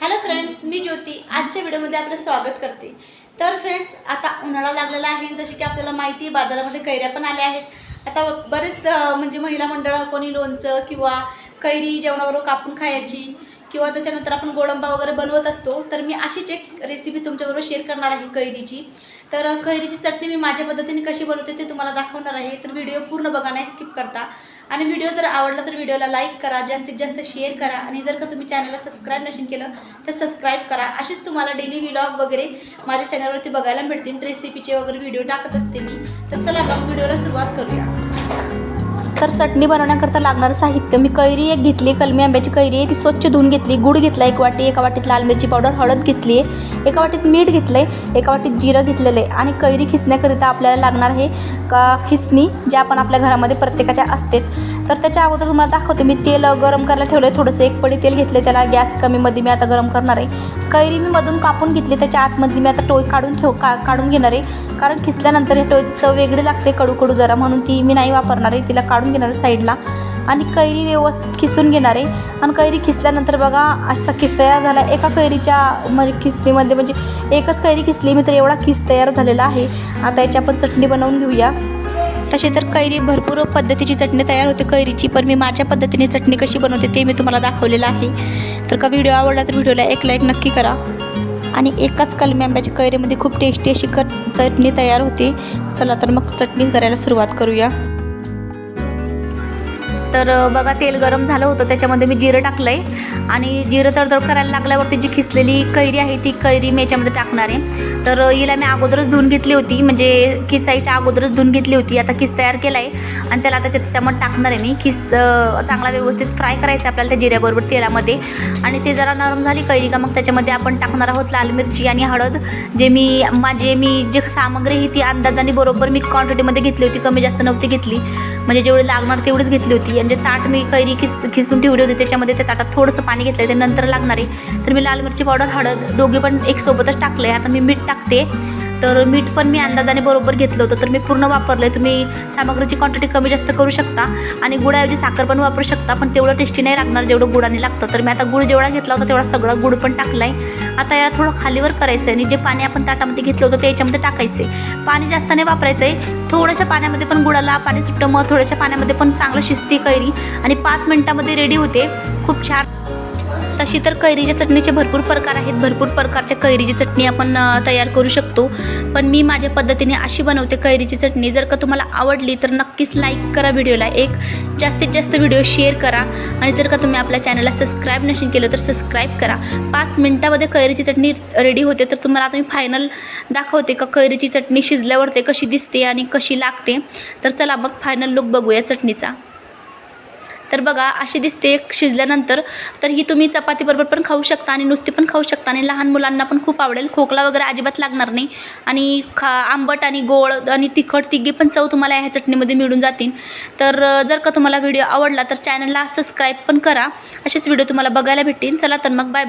Hello friends मी ज्योती. आजच्या व्हिडिओमध्ये आपलं स्वागत करते. तर फ्रेंड्स आता उन्हाळा लागलेला आहे. जसे की आपल्याला माहिती आहे बाजारामध्ये कैऱ्या पण आल्या आहेत. आता बरेच म्हणजे महिला मंडळं कोणी लोणचं किंवा कैरी जेवणाबरोबर कापून खायची किंवा त्याच्यानंतर आपण गोडंबा वगैरे बनवत असतो तर मी अशीच एक रेसिपी तुमच्याबरोबर शेअर करणार आहे कैरीची. तर कैरीची चटणी मी माझ्या पद्धतीने कशी बनवते ते तुम्हाला दाखवणार आहे. तर व्हिडिओ पूर्ण बघा नाही स्किप करता. आणि व्हिडिओ जर आवडला तर व्हिडिओला लाईक करा जास्तीत जास्त शेअर करा. आणि जर का तुम्ही चॅनलला सबस्क्राईब नसेल केलं तर सबस्क्राईब करा. असेच तुम्हाला डेली व्लॉग वगैरे माझ्या चॅनलवरती बघायला मिळतील. रेसिपीचे वगैरे व्हिडिओ टाकत असते मी. तर चला मग व्हिडिओला सुरुवात करूया. तर चटणी बनवण्याकरता लागणारं साहित्य मी कैरी एक घेतली कलमी आंब्याची कैरी आहे ती स्वच्छ धुवून घेतली गुड घेतला एक वाटी एका वाटीत लाल मिरची पावडर हळद घेतली आहे एका वाटीत मीठ घेतलं आहे एका वाटीत जिरं घेतलेलं आहे आणि कैरी खिसण्याकरिता आपल्याला लागणार आहे का खिसणी जे आपण आपल्या घरामध्ये प्रत्येकाच्या असते तर त्याच्या अगोदर तुम्हाला दाखवते मी तेल गरम करायला ठेवलं आहे थोडंसं एक पडी तेल घेतलं त्याला गॅस कमीमध्ये मी आता गरम करणार आहे. कैरी मी मधून कापून घेतली त्याच्या आतमधली मी आता टोय काढून ठेव का काढून घेणार आहे. कारण खिसल्यानंतर हे टोयची चव वेगळी लागते कडू कडू जरा म्हणून ती मी नाही वापरणार आहे तिला काढून घेणार साईडला. आणि कैरी व्यवस्थित खिसून घेणार आहे. आणि कैरी खिसल्यानंतर बघा असा खिस तयार झाला. एका कैरीच्या म्हणजे खिसणीमध्ये म्हणजे एकच कैरी खिसली मी तर एवढा खिस तयार झालेला आहे. आता याची आपण चटणी बनवून घेऊया. तसे तर कैरी भरपूर पद्धतीची चटणी तयार होते कैरीची पण मी माझ्या पद्धतीने चटणी कशी बनवते ते मी तुम्हाला दाखवलेलं आहे. तर का व्हिडिओ आवडला तर व्हिडिओला एक लाईक नक्की करा. आणि एकाच कलमी आंब्याच्या कैरीमध्ये खूप टेस्टी अशी क चटणी तयार होते. चला तर मग चटणी करायला सुरुवात करूया. तर बघा तेल गरम झालं होतं. त्याच्यामध्ये मी जिरं टाकलं आहे आणि जिरं तडतड करायला लागल्यावरती जी खिसलेली कैरी आहे ती कैरी मी याच्यामध्ये टाकणार आहे. तर हिला मी अगोदरच धुवून घेतली होती. म्हणजे खिसाईच्या अगोदरच धुवून घेतली होती. आता किस तयार केला आहे आणि त्याला आता त्याच्यामध्ये टाकणार आहे मी. किस चांगला व्यवस्थित फ्राय करायचं आहे आपल्याला त्या जिऱ्याबरोबर तेलामध्ये. आणि ते जरा नरम झाली कैरी का मग त्याच्यामध्ये आपण टाकणार आहोत लाल मिरची आणि हळद. जे मी माझे मी जे सामग्री ही ती अंदाजाने बरोबर मी क्वांटिटीमध्ये घेतली होती. कमी जास्त नव्हती घेतली. म्हणजे जेवढी लागणार तेवढीच घेतली होती. आणि जे ताट मी कैरी खिस खिसून ठेवली होती. त्याच्यामध्ये त्या ताटात थोडंसं पाणी घेतलं ते नंतर लागणार आहे. तर मी लाल मिरची पावडर हळद दोघे पण एक सोबतच टाकलं आहे आता मी मीठ टाकते. तर मीठ पण मी अंदाजाने बरोबर घेतलं होतं. तर मी पूर्ण वापरलं आहे तुम्ही सामग्रीची क्वांटिटी कमी जास्त करू शकता. आणि गुळाऐवजी साखर पण वापरू शकता. पण तेवढं टेस्टी नाही लागणार. जेवढं गुळाने लागतं. तर मी आता गुळ जेवढा घेतला होता तेवढा सगळं गुळ पण टाकला आहे आता याला थोडं खालीवर करायचं आहे आणि जे पाणी आपण ताटामध्ये घेतलं होतं ते याच्यामध्ये टाकायचं आहे पाणी जास्त नाही वापरायचं आहे थोड्याशा पाण्यामध्ये पण गुळाला पाणी सुट्टं मग थोड्याशा पाण्यामध्ये पण चांगलं शिजते कैरी. आणि पाच मिनटामध्ये रेडी होते. खूप छान. तशी तर कैरीच्या चटणीचे भरपूर प्रकार आहेत. भरपूर प्रकारच्या कैरीची चटणी आपण तयार करू शकतो. पण मी माझ्या पद्धतीने अशी बनवते कैरीची चटणी. जर का तुम्हाला आवडली तर नक्कीच लाईक करा व्हिडिओला. एक जास्तीत जास्त व्हिडिओ शेअर करा. आणि जर का तुम्ही आपल्या चॅनलला सबस्क्राईब नसेल केलं तर सबस्क्राईब करा. पाच मिनटामध्ये कैरीची चटणी रेडी होते तर तुम्हाला आता मी फायनल दाखवते का कैरीची चटणी शिजल्यावर ते कशी दिसते आणि कशी लागते. तर चला मग फायनल लुक बघूया चटणीचा. तर बघा अशी दिसते शिजल्यानंतर. तर ही तुम्ही चपातीबरोबर पण खाऊ शकता आणि नुसती पण खाऊ शकता आणि लहान मुलांना पण खूप आवडेल. खोकला वगैरे अजिबात लागणार नाही. आणि खा आंबट आणि गोड आणि तिखट तिघी पण चव तुम्हाला ह्या चटणीमध्ये मिळून जातील. तर जर का तुम्हाला व्हिडिओ आवडला तर चॅनलला सबस्क्राईब पण करा. असेच व्हिडिओ तुम्हाला बघायला भेटतील. चला तर मग बाय